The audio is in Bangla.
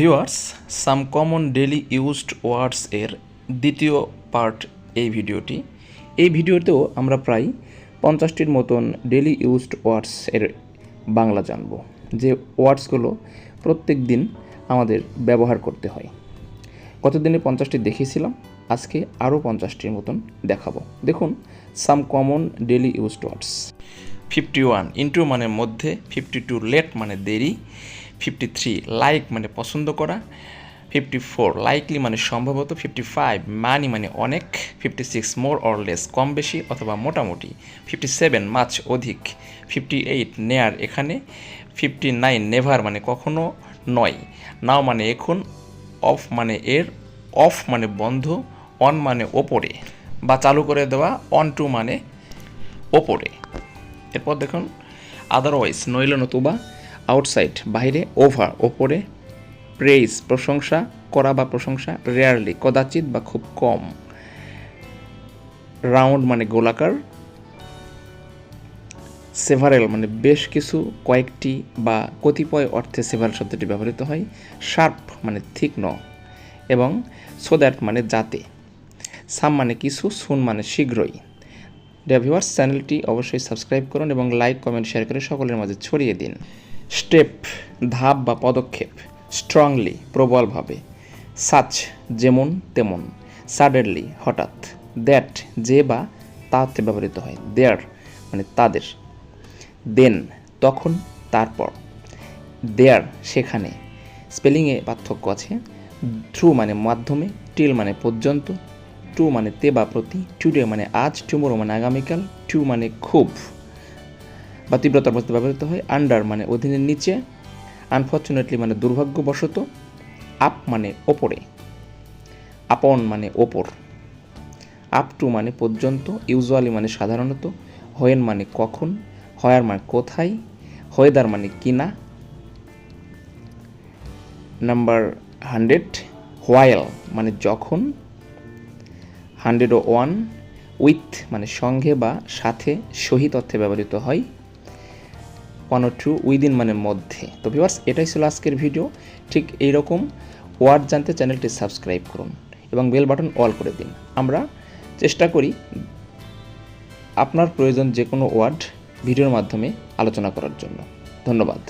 Viewers some common daily used words এর দ্বিতীয় পার্ট এই ভিডিওটি। এই ভিডিওতেও আমরা প্রায় পঞ্চাশটির মতন ডেলি ইউজড ওয়ার্ডস এর বাংলা জানব। যে ওয়ার্ডসগুলো প্রত্যেক দিন আমাদের ব্যবহার করতে হয়। গতদিনে পঞ্চাশটি দেখিয়েছিলাম, আজকে আরও পঞ্চাশটির মতন দেখাবো। দেখুন some common daily used words fifty one into মানে মধ্যে ফিফটি টু লেট মানে দেরি। ফিফটি থ্রি লাইক মানে পছন্দ করা ফিফটি ফোর লাইকলি মানে সম্ভবত ফিফটি ফাইভ মানি মানে অনেক fifty six more or less কম বেশি অথবা মোটামুটি ফিফটি সেভেন মাছ অধিক ফিফটি এইট নেয়ার এখানে ফিফটি নাইন নেভার মানে কখনো নয় নাও মানে এখন অফ মানে এর অফ মানে বন্ধ অন মানে ওপরে, বা চালু করে দেওয়া অন টু মানে ওপরে, এরপর দেখুন আদারওয়াইজ নইল নতুবা আউটসাইড বাইরে ওভার ওপরে প্রেইজ প্রশংসা, করা বা প্রশংসা রেয়ারলি কদাচিৎ বা খুব কম। রাউন্ড মানে গোলাকার। সেভারেল মানে বেশ কিছু, কয়েকটি বা কতিপয় অর্থে সেভারেল শব্দটি ব্যবহৃত হয়। শার্প মানে তীক্ষ্ণ এবং সো দ্যাট মানে যাতে। সাম মানে কিছু সুন মানে শীঘ্রই। ডিয়ার ভিউয়ার্স চ্যানেলটি অবশ্যই সাবস্ক্রাইব করুন এবং লাইক কমেন্ট শেয়ার করে সকলের মাঝে ছড়িয়ে দিন। স্টেপ, ধাপ বা পদক্ষেপ স্ট্রংলি প্রবলভাবে। সাচ যেমন, তেমন। সাডেনলি হঠাৎ। দ্যাট যে বা তাতে ব্যবহৃত হয়। দেয়ার মানে তাদের। দেন তখন, তারপর। দেয়ার সেখানে। স্পেলিংয়ে পার্থক্য আছে। থ্রু মানে মাধ্যমে টিল মানে পর্যন্ত। টু মানে তে বা প্রতি। টুডে মানে আজ টুমোরো মানে আগামীকাল। টু মানে খুব। বা তীব্রতার বলতে ব্যবহৃত হয়। আন্ডার মানে অধীনের নিচে আনফর্চুনেটলি মানে দুর্ভাগ্যবশত আপ মানে ওপরে আপন মানে ওপর আপ টু মানে পর্যন্ত ইউজুয়ালি মানে সাধারণত হোয়েন মানে কখন হয়ার মানে কোথায় হয়েদার মানে কিনা নাম্বার হান্ড্রেড হোয়াইল মানে যখন হান্ড্রেড ও ওয়ান উইথ মানে সঙ্গে বা সাথে সহিত অর্থে ব্যবহৃত হয়। ওয়ান ও টু উইদিন মানে মধ্যে। তো ভিউয়ার্স এটাই ছিল আজকের ভিডিও ঠিক এইরকম ওয়ার্ড জানতে চ্যানেলটি সাবস্ক্রাইব করুন এবং বেল বাটন অল করে দিন। আমরা চেষ্টা করি আপনার প্রয়োজন যে কোনো ওয়ার্ড ভিডিওর মাধ্যমে আলোচনা করার জন্য। ধন্যবাদ।